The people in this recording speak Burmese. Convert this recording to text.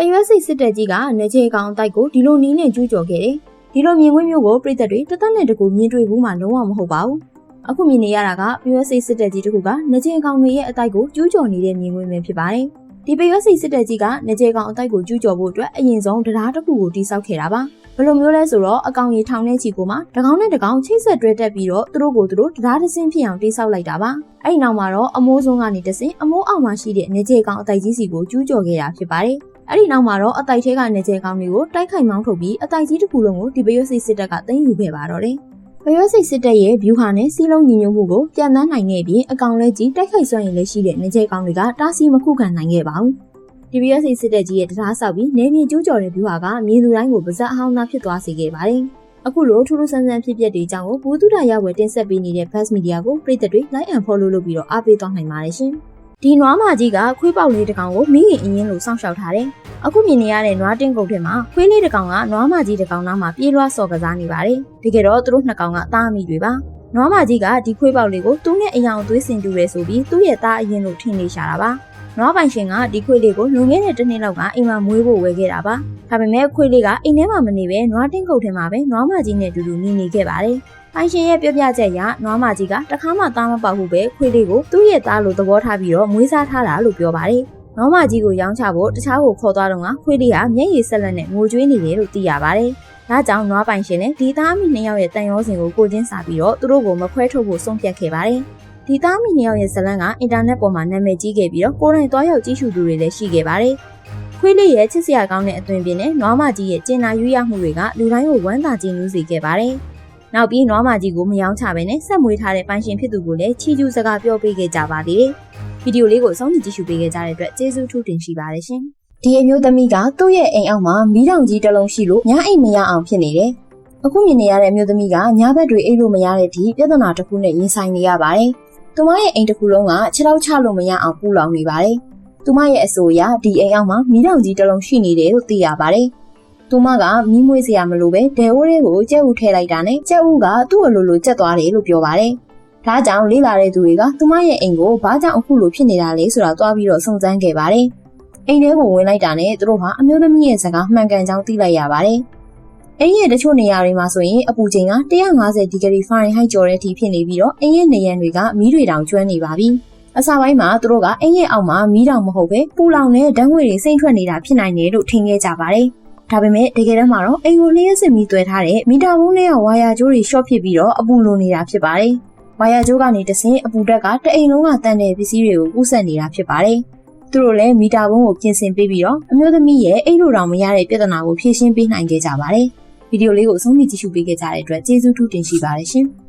ပရွက်စိတ်စစ်တပ်ကြီးကနေချေကောင်အတိုက်ကိုဒီလိုနီးနဲ့ကျူးကျော်ခဲ့တယ်။ဒီလိုမြင်ကွင်းမျိုးကိုပြည်သက်တွေတသက်နဲ့တကူမြင်တွေ့ဘူးမှလုံးဝမဟုတ်ပါဘူး။အခုမြင်နေရတာကပရွက်စိတ်စစ်တပ်ကြီးတစ်ခုကနေချေကောင်တွေရဲ့အတိုက်ကိုကျူးကျော်နေတဲ့မြင်ကွင်းပဲဖြစ်ပါတယ်။ဒီပရွက်စိတ်စစ်တပ်ကြီးကနေချေကောင်အတိုက်ကိုကျူးကျော်ဖို့အတွက်အရင်ဆုံးတရားတစ်ခုကိုတိစောက်ခဲ့တာပါ။ဘယ်လိုမျိုးလဲဆိုတော့အကောင်ကြီးထောင်ထဲချီကိုမှတကောင်နဲ့တကောင်ချိတ်ဆက်တွဲတက်ပြီးတော့သူတို့ကိုသူတို့တရားတစင်းဖြစ်အောင်တိစောက်လိုက်တာပါ။အဲ့ဒီနောက်မှာတော့အမိုးစုံကနေတစင်းအမိုးအောက်မှာရှိတဲ့နေချေကောင်အတိုက်ကြီးစီကိုကျူးကျော်ခဲ့တာဖြစ်ပါတယ်။ အဲ့ဒီနောက်မှာတော့အတိုက်ထဲကနေကျဲကောင်းတွေကိုတိုက်ခိုက်မောင်းထုတ်ပြီးအတိုက်ကြီးတစ်ခုလုံးကိုဒီပရွက်စိတ်စစ်တပ်ကတင်ယူခဲ့ပါတော့တယ်။ပရွက်စိတ်စစ်တပ်ရဲ့ view ဟာနဲ့စီးလုံးညီညွတ်မှုကိုပြန်တန်းနိုင်ခဲ့ပြီးအကောင်လဲကြီးတိုက်ခိုက်စွမ်းရည်လည်းရှိတဲ့နေကျဲကောင်းတွေကတားဆီးမခုခံနိုင်ခဲ့ပါဘူး။ DBS စစ်တပ်ကြီးရဲ့တရားဆောက်ပြီးနေမြေကျူးကျော်တဲ့ view ဟာကမြင်သူတိုင်းကိုပါဇက်အဟောင်းသားဖြစ်သွားစေခဲ့ပါတယ်။အခုလိုထူးထူးဆန်းဆန်းဖြစ်ပျက်တွေအကြောင်းကိုဘူးတုဒရဝယ်တင်ဆက်ပေးနေတဲ့ Buzz Media ကိုပြည်သက်တွေ like and follow လုပ်ပြီးတော့အားပေးသွားနိုင်ပါတယ်ရှင်။ ဒီနွားမကြီးကခွေးပေါက်လေးတစ်ကောင်ကိုမိခင်အရင်လိုစောင့်ရှောက်ထားတယ်။အခုမြင်နေရတဲ့နွားတင်းကုတ်ထဲမှာခွေးလေးတစ်ကောင်ကနွားမကြီးတစ်ကောင်နားမှာပြေးလွှားစော်ကစားနေပါတယ်။တကယ်တော့သူတို့နှစ်ကောင်ကသားအမိတွေပါ။နွားမကြီးကဒီခွေးပေါက်လေးကိုသူ့နဲ့အယောင်သွေးစင်တူရဲဆိုပြီးသူ့ရဲ့သားအရင်လိုထင်နေရှာတာပါ။နွားပိုင်ရှင်ကဒီခွေးလေးကိုလွန်ခဲ့တဲ့တစ်နှစ်လောက်ကအိမ်မှာမွေးဖို့ဝယ်ခဲ့တာပါ။ဒါပေမဲ့ခွေးလေးကအိမ်ထဲမှာမနေပဲနွားတင်းကုတ်ထဲမှာပဲနွားမကြီးနဲ့အတူတူနေနေခဲ့ပါတယ်။ ပိုင်ရှင်ရဲ့ပြောပြချက်အရနွားမကြီးကတခါမှသားမပေါက်ဘူးပဲခွေးလေးကိုသူ့ရဲ့သားလိုသဘောထားပြီးတော့မွေးစားထားတာလို့ပြောပါတယ်။နွားမကြီးကိုရောင်းချဖို့တခြားကိုခေါ်သွားတော့ကခွေးလေးကမျက်ရည်ဆက်လက်နဲ့ငိုကြွေးနေတယ်လို့သိရပါတယ်။ဒါကြောင့်နွားပိုင်ရှင်နဲ့ဒီသားမိနှစ်ယောက်ရဲ့တန်ရောစင်ကိုကိုချင်းစာပြီးတော့သူတို့ကိုမခွဲထုတ်ဖို့ဆုံးဖြတ်ခဲ့ပါတယ်။ဒီသားမိနှစ်ယောက်ရဲ့ဇလန်းကအင်တာနက်ပေါ်မှာနာမည်ကြီးခဲ့ပြီးတော့ကိုယ်တိုင်သွားရောက်ကြည့်ရှုသူတွေလည်းရှိခဲ့ပါတယ်။ခွေးလေးရဲ့ချစ်စရာကောင်းတဲ့အသွင်ပြင်းနဲ့နွားမကြီးရဲ့ကျင်နာရွေးရမှုတွေကလူတိုင်းကိုဝမ်းသာကြည်နူးစေခဲ့ပါတယ်။ နောက်ပြီးနွားမကြီးကိုမယောင်းချပဲနဲ့ဆက်မွေးထားတဲ့ပိုင်ရှင်ဖြစ်သူကိုလည်းချီကျူးစကားပြောပေးခဲ့ကြပါသေးတယ်။ဗီဒီယိုလေးကိုအဆုံးထိကြည့်ရှုပေးခဲ့ကြတဲ့အတွက်ကျေးဇူးထူးတင်ရှိပါတယ်ရှင်။ဒီအမျိုးသမီးကသူ့ရဲ့အိမ်အောက်မှာမီးတောင်ကြီးတစ်လုံးရှိလို့ညအိမ်မရအောင်ဖြစ်နေတယ်။အခုမြင်နေရတဲ့အမျိုးသမီးကညဘက်တွေအိပ်လို့မရတဲ့ဒီပြဿနာတစ်ခုနဲ့ရင်ဆိုင်နေရပါတယ်။သူမရဲ့အိမ်တစ်ခုလုံးကခြေထောက်ချလို့မရအောင်ပူလောင်နေပါတယ်။သူမရဲ့အဆိုအရဒီအိမ်အောက်မှာမီးတောင်ကြီးတစ်လုံးရှိနေတယ်လို့သိရပါတယ်။ သူမကမီးမွေးစရာမလိုပဲဒဲအိုးလေးကိုကြက်ဥထည့်လိုက်တာနဲ့ကြက်ဥကသူ့အလိုလိုကြက်သွားတယ်လို့ပြောပါတယ်။ဒါကြောင့်လေးလာတဲ့သူတွေကသူမရဲ့အိမ်ကိုဘာကြောင့်အခုလိုဖြစ်နေတာလဲဆိုတာတွားပြီးတော့စုံစမ်းခဲ့ပါတယ်။အိမ်ထဲကိုဝင်လိုက်တာနဲ့သူတို့ဟာအမျိုးသမီးရဲ့စကားမှန်ကန်ကြောင်းသိလိုက်ရပါတယ်။အိမ်ရဲ့တချို့နေရာတွေမှာဆိုရင်အပူချိန်က150ဒီဂရီဖာရင်ဟိုက်ကျော်တဲ့အထိဖြစ်နေပြီးတော့အိမ်ရဲ့နေရန်တွေကမီးတွေတောင်ကျွမ်းနေပါပြီ။အစပိုင်းမှာသူတို့ကအိမ်ရဲ့အောက်မှာမီးတောင်မဟုတ်ပဲပူလောင်တဲ့ဓာတ်ငွေတွေစိမ့်ထွက်နေတာဖြစ်နိုင်တယ်လို့ထင်ခဲ့ကြပါတယ်။ ဒါပေမဲ့တကယ်တမ်းမှာတော့အိမ်ကိုလျှက်စစ်မီးသွဲထားတဲ့မီတာဘုံးလေးကဝါယာကြိုးတွေရှော့ဖြစ်ပြီးတော့အပူလိုနေတာဖြစ်ပါတယ်။ဝါယာကြိုးကနေတဆင်းအပူဓာတ်ကတအိမ်လုံးကတန်တဲ့ပစ္စည်းတွေကိုကူးဆက်နေတာဖြစ်ပါတယ်။သူတို့လည်းမီတာဘုံးကိုပြင်ဆင်ပေးပြီးတော့အမျိုးသမီးရဲ့အိတ်လိုတောင်မရတဲ့ပြဿနာကိုဖြေရှင်းပေးနိုင်ခဲ့ကြပါတယ်။ဗီဒီယိုလေးကိုအဆုံးထိကြည့်ရှုပေးခဲ့ကြတဲ့အတွက်ကျေးဇူးထူးတင်ရှိပါတယ်ရှင်။